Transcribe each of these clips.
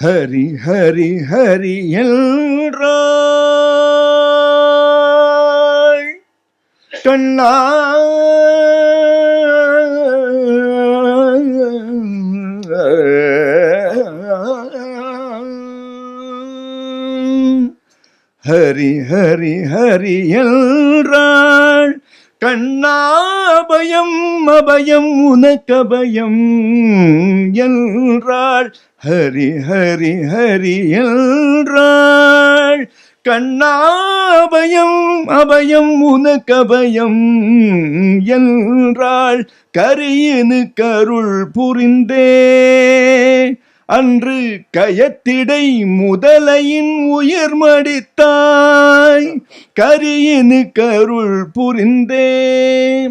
ஹரி ஹரி ஹரி என்றாள் கண்ணா ஹரி ஹரி ஹரி என்றாள் கண்ணாபயம் அபயம் உனக்கபயம். என்றாள். ஹரி ஹரி ஹரி என்றாள். கண்ணாபயம் அபயம் அபயம் உனக்கபயம். என்றாள். கரியனு கருள் புரிந்தே. அன்று கயத்திடை முதலையின் உயிர் மடித்தாய். கரியனு கருள் புரிந்தே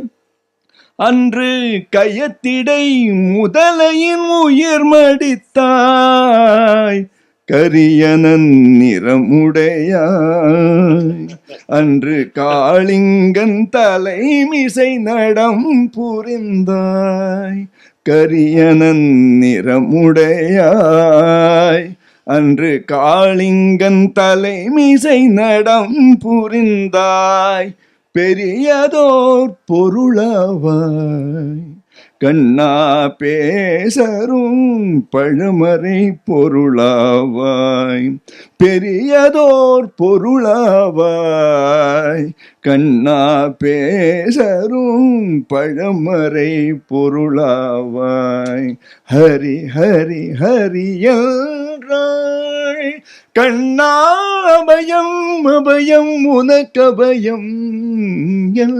அன்று கயத்திடை முதலையின் உயிர் மடித்தாய். கரியனன் நிறமுடையாய். அன்று காளிங்கன் தலைமிசை நடம் புரிந்தாய். கரியனன் நிறமுடையாய். அன்று காளிங்கன் தலைமிசை நடம் புரிந்தாய். பெரியதோர் பொருளவாய். கண்ணா பேசரும் பழமறை பொருளாவாய். பெரியதோர் பொருளாவாய். கண்ணா பேசரும் பழமறை பொருளாவாய். ஹரி ஹரி ஹரியல் என்றாய் கண்ணா அபயம் அபயம் உனக்கபயம் எல்